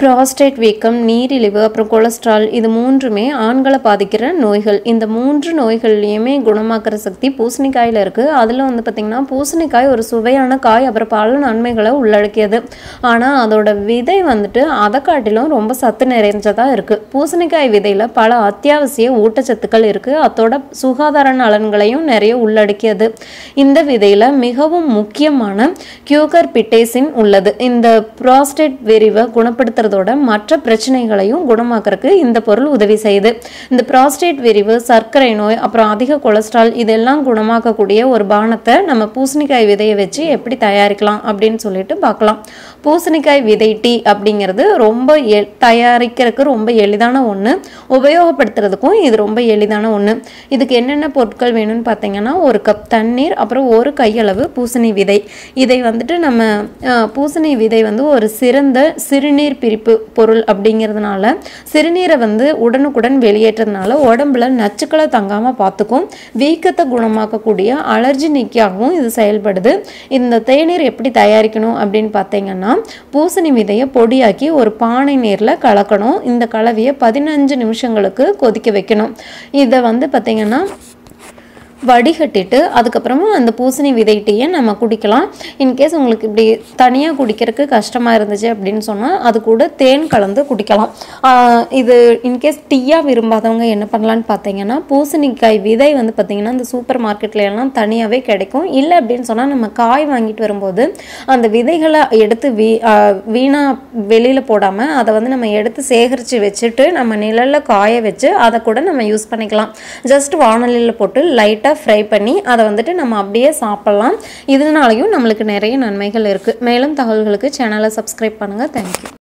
Prostate வீக்கம் நீரிழிவு அப்புறம் கொலஸ்ட்ரால் இது மூன்றுமே ஆண்களை பாதிக்கிற நோய்கள். இந்த மூன்று நோய்கள்லையுமே குணமாக்குற சக்தி பூசணிக்காயில் இருக்குது அதில் வந்து பார்த்திங்கன்னா பூசணிக்காய் ஒரு சுவையான காய் அப்புறம் பல நன்மைகளை உள்ளடக்கியது. ஆனால் அதோட விதை வந்துட்டு அதை காட்டிலும் ரொம்ப சத்து நிறைஞ்சதாக இருக்குது பூசணிக்காய் விதையில் பல அத்தியாவசிய ஊட்டச்சத்துக்கள் இருக்குது அதோட சுகாதார நலன்களையும் நிறைய உள்ளடக்கியது. இந்த விதையில் மிகவும் முக்கியமான கியூகர் பிட்டேசின் உள்ளது. இந்த ப்ராஸ்டேட் விரிவை குணமாக்குறதோட மற்ற பிரச்சனைகளையும் குணமாக்குறதுக்கு இந்த பொருள் உதவி செய்யுது. இந்த ப்ராஸ்டேட் விரிவு சர்க்கரை நோய் அப்புறம் அதிக கொலஸ்ட்ரால் இதெல்லாம் குணமாக்கக்கூடிய ஒரு பானத்தை நம்ம பூசணிக்காய் விதையை வச்சு எப்படி தயாரிக்கலாம் அப்படின்னு சொல்லிட்டு பார்க்கலாம். பூசணிக்காய் விதை டீ அப்படிங்கிறது ரொம்ப எ தயாரிக்கிறதுக்கு ரொம்ப எளிதான ஒன்று உபயோகப்படுத்துறதுக்கும் இது ரொம்ப எளிதான ஒன்று இதுக்கு என்னென்ன பொருட்கள் வேணும்னு பார்த்தீங்கன்னா ஒரு கப் தண்ணீர் அப்புறம் ஒரு கையளவு பூசணி விதை. இதை வந்துட்டு நம்ம பூசணி விதை வந்து ஒரு சிறந்த சிறுநீர் பிரிப்பு பொருள் அப்படிங்கிறதுனால சிறுநீரை வந்து உடனுக்குடன் வெளியேற்றதுனால உடம்புல நச்சுக்களை தங்காமல் பார்த்துக்கும் வீக்கத்தை குணமாக்கக்கூடிய அலர்ஜி நீக்கியாகவும் இது செயல்படுது. இந்த தேநீர் எப்படி தயாரிக்கணும் அப்படின்னு பார்த்தீங்கன்னா பூசணி விதையை பொடியாக்கி ஒரு பானை நீரில் கலக்கணும். இந்த கலவையை பதினஞ்சு நிமிஷங்களுக்கு கொதிக்க வைக்கணும். இதை வந்து பார்த்தீங்கன்னா வடிகட்டிட்டு அதுக்கப்புறமா அந்த பூசணி விதை டீயை நம்ம குடிக்கலாம். இன்கேஸ் உங்களுக்கு இப்படி தனியாக குடிக்கிறதுக்கு கஷ்டமாக இருந்துச்சு அப்படின்னு சொன்னால் அது கூட தேன் கலந்து குடிக்கலாம். இது இன்கேஸ் டீயாக விரும்பாதவங்க என்ன பண்ணலான்னு பார்த்தீங்கன்னா பூசணிக்காய் விதை வந்து பார்த்தீங்கன்னா இந்த சூப்பர் மார்க்கெட்ல எல்லாம் தனியாகவே கிடைக்கும். இல்லை அப்படின்னு சொன்னால் நம்ம காய் வாங்கிட்டு வரும்போது அந்த விதைகளை எடுத்து வீ வீணாக வெளியில் போடாமல் அதை வந்து நம்ம எடுத்து சேகரித்து வச்சுட்டு நம்ம நிழலில் காய வச்சு அதை கூட நம்ம யூஸ் பண்ணிக்கலாம். ஜஸ்ட் வானொலியில் போட்டு லைட்டாக ஃப்ரை பண்ணி அதை வந்துட்டு நம்ம அப்படியே சாப்பிட்லாம். இதனாலையும் நம்மளுக்கு நிறைய நன்மைகள் இருக்குது மேலும் தகவல்களுக்கு சேனலை சப்ஸ்கிரைப் பண்ணுங்கள் தேங்க்யூ